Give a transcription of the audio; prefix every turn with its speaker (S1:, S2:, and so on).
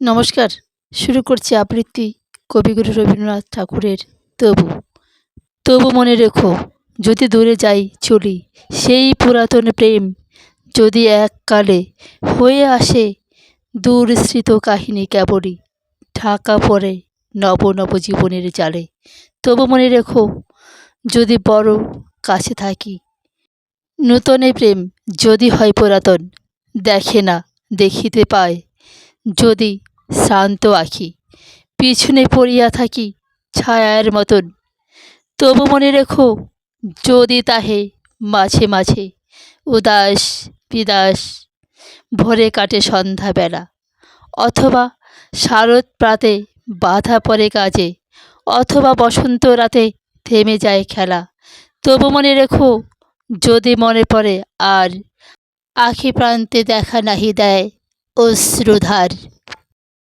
S1: নমস্কার, শুরু করছি আবৃত্তি কবিগুরু রবীন্দ্রনাথ ঠাকুরের তবু। তবু মনে রেখো, যদি দূরে যাই চলি, সেই পুরাতন প্রেম যদি এককালে হয়ে আসে দূর স্মৃত কাহিনী কেবলই ঢাকা পড়ে নব নব জীবনের জালে। তবু মনে রেখো, যদি বড় কাছে থাকি, নূতনে প্রেম যদি হয় পুরাতন, দেখে না, দেখিতে পায়, যদি শ্রান্ত আঁখি। পিছনে পড়িয়া থাকি ছায়ার মতন। তবু মনে রেখো, যদি তাহে মাঝে মাঝে উদাস বিদাস ভোরে কাটে সন্ধ্যাবেলা, অথবা শারদ প্রাতে বাধা পড়ে কাজে, অথবা বসন্ত রাতে থেমে যায় খেলা, তবু মনে রেখো, যদি মনে পড়ে আর আখি প্রান্তে দেখা নাহি দেয় অশ্রুধার।